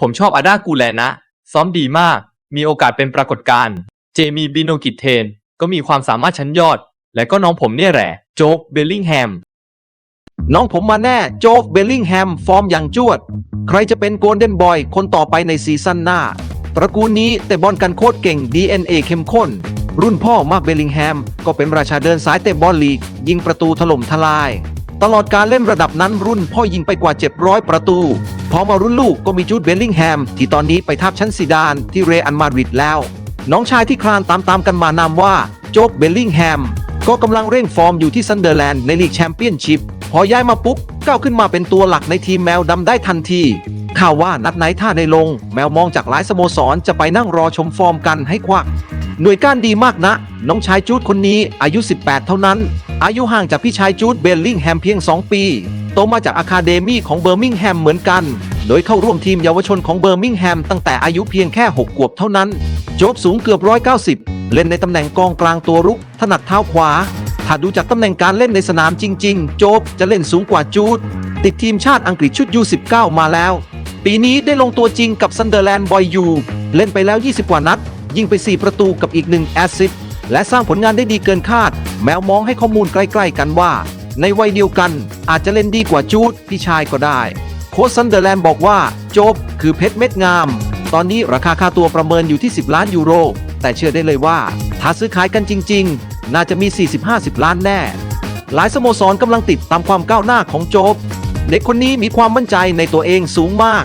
ผมชอบอาด้ากูแลนะ ซ้อมดีมาก มีโอกาสเป็นปรากฏการณ์ เจมีบิโนกิเทน ก็มีความสามารถชั้นยอด และก็น้องผมเนี่ยแหละ โจ๊กเบลลิงแฮม น้องผมมาแน่ โจ๊กเบลลิงแฮม ฟอร์มอย่างจวด ใครจะเป็นโกลเด้นบอยคนต่อไปในซีซั่นหน้า ตระกูลนี้แต่บอลกันโคตรเก่ง DNA เข้มข้น รุ่นพ่อมาร์คเบลลิงแฮม ก็เป็นราชาเดินสายเตะบอลลีก ยิงประตูถล่มทลาย ตลอดการเล่นระดับนั้นรุ่นพ่อยิงไปกว่า 700 ประตู พอมารุ่นลูกก็มีจูดเบลลิงแฮม ที่ตอนนี้ไปทับชั้นซีดานที่เรอัลมาดริดแล้ว น้องชายที่คลานตามๆกันมานามว่าโจ๊กเบลลิงแฮม ก็กำลังเร่งฟอร์มอยู่ที่ซันเดอร์แลนด์ในลีกแชมเปี้ยนชิพพอย้ายมาปุ๊บก้าวขึ้นมาเป็นตัวหลักในทีมแมวดำได้ทันทีข่าวว่านัดไหนถ้าในลง แมวมองจากหลายสโมสรจะไปนั่งรอชมฟอร์มกันให้ควัก หน่วยก้านดีมากนะ น้องชายจูดคนนี้อายุ 18 เท่านั้น อายุห่างจากพี่ชายจูดเบลลิงแฮมเพียง 2 ปี ตมาจากอะคาเดมี่ของเบอร์มิงแฮมเหมือนกัน โดยเข้าร่วมทีมเยาวชนของเบอร์มิงแฮมตั้งแต่อายุเพียงแค่ 6 ขวบเท่านั้น โจบสูงเกือบ 190 เล่นในตำแหน่งกองกลางตัวรุก ถนัดเท้าขวา ถ้าดูจากตำแหน่งการเล่นในสนามจริง ๆ โจบจะเล่นสูงกว่าจูด ติดทีมชาติอังกฤษชุดยู19 มาแล้ว ปีนี้ได้ลงตัวจริงกับซันเดอร์แลนด์บอยยูเล่นไปแล้ว 20 กว่านัด ยิงไป 4 ประตูกับอีกหนึ่งแอสซิสและสร้างผลงานได้ดีเกินคาด แมวมองให้ข้อมูลใกล้ ๆ กันว่า ในวัยเดียวกัน อาจจะเล่นดีกว่าจูดพี่ชายก็ได้ โค้ชซันเดอร์แลนด์บอกว่าโจบคือเพชรเม็ดงาม ตอนนี้ราคาค่าตัวประเมินอยู่ที่ 10 ล้านยูโร แต่เชื่อได้เลยว่า ถ้าซื้อขายกันจริง ๆ น่าจะมี 40-50 ล้านแน่ หลายสโมสรกำลังติดตามความก้าวหน้าของโจบเด็กคนนี้มีความมั่นใจในตัวเองสูงมาก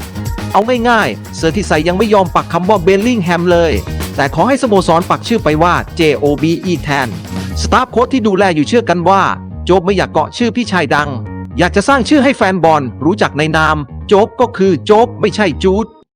เอาง่ายๆเสื้อที่ใส่ยังไม่ยอมปักคำว่าเบลลิงแฮมเลย แต่ขอให้สโมสรปักชื่อไปว่า JOBE แทนสตาฟโค้ชที่ดูแลอยู่เชื่อกันว่า โจ๊บไม่อยากเกาะชื่อพี่ชายดัง อยากจะสร้างชื่อให้แฟนบอลรู้จักในนาม โจ๊บก็คือโจ๊บไม่ใช่จูด